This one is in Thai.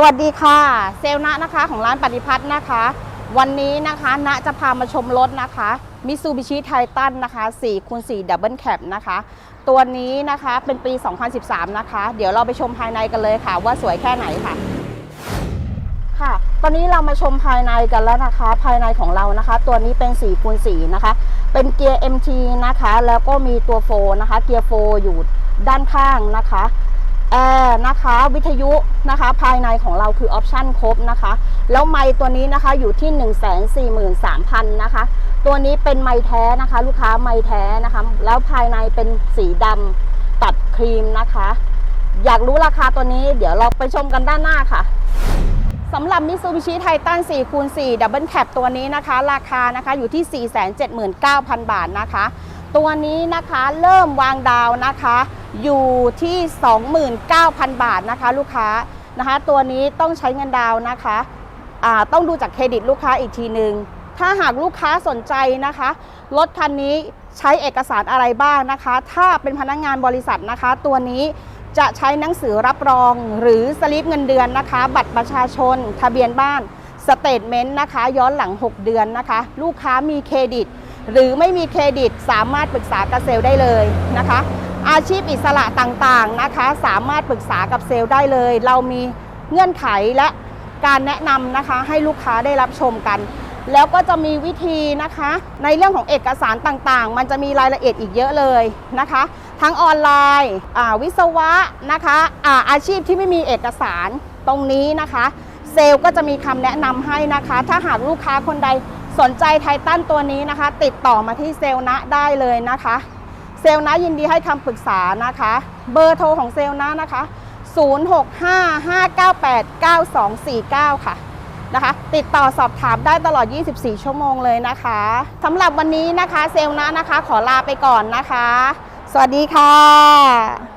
สวัสดีค่ะ เซลนะนะคะของร้านปฏิพัฒน์นะคะ วันนี้นะคะณจะพามาชมรถนะคะมิซูบิชิไททันนะคะ4คูณ4ดับเบิลแคปนะคะ ตัวนี้นะคะเป็นปี 2013 นะคะ เดี๋ยวเราไปชมภายในกันเลยค่ะ ว่าสวยแค่ไหนค่ะ ค่ะ ตอนนี้เรามาชมภายในกันแล้วนะคะ ภายในของเรานะคะ ตัวนี้เป็น4คูณ4นะคะ เป็นเกียร์ MT นะคะ แล้วก็มีตัวโฟนะคะ เกียร์โฟอยู่ด้านข้างนะคะ แอร์นะคะวิทยุนะคะภายในของเราคือออปชั่นครบนะคะ แล้วไมค์ตัวนี้นะคะอยู่ที่ 1 4 3 0 0 0นะคะ ตัวนี้เป็นไมค์แท้นะคะ ลูกค้าไมค์แท้นะคะ แล้วภายในเป็นสีดำตัดครีมนะคะ อยากรู้ราคาตัวนี้เดี๋ยวเราไปชมกันด้านหน้าค่ะสำหรับ Mitsubishi Titan 4คูณ4 Double Cab ตัวนี้นะคะ ราคานะคะอยู่ที่ 479,000 บาทนะคะ ตัวนี้นะคะเริ่มวางดาวนะคะ อยู่ที่ 29,000 บาทนะคะลูกค้านะคะ ตัวนี้ต้องใช้เงินดาวนะคะต้องดูจากเครดิตลูกค้าอีกทีหนึ่งถ้าหากลูกค้าสนใจนะคะรถคันนี้ใช้เอกสารอะไรบ้างนะคะ ถ้าเป็นพนักงงานบริษัทนะคะ ตัวนี้จะใช้หนังสือรับรอง หรือสลิปเงินเดือนนะคะ บัตรประชาชน ทะเบียนบ้านสเตทเมนต์นะคะ ย้อนหลัง 6 เดือนนะคะ ลูกค้ามีเครดิต หรือไม่มีเครดิตสามารถปรึกษากับเซลล์ได้เลยนะคะ อาชีพอิสระต่างๆนะคะ สามารถปรึกษากับเซลล์ได้เลย เรามีเงื่อนไขและการแนะนำนะคะให้ลูกค้าได้รับชมกัน แล้วก็จะมีวิธีนะคะ ในเรื่องของเอกสารต่างๆ มันจะมีรายละเอียดอีกเยอะเลยนะคะ ทั้งออนไลน์วิศวะนะคะอาอาชีพที่ไม่มีเอกสารตรงนี้นะคะ เซลก็จะมีคำแนะนำให้นะคะ ถ้าหากลูกค้าคนใด สนใจไททันตัวนี้นะคะ ติดต่อมาที่เซลนะได้เลยนะคะ เซลนะยินดีให้คำปรึกษานะคะ เบอร์โทรของเซลนะนะคะ 0655989249 ค่ะนะคะ ติดต่อสอบถามได้ตลอด 24 ชั่วโมงเลยนะคะสำหรับวันนี้นะคะเซลนะนะคะ ขอลาไปก่อนนะคะ สวัสดีค่ะ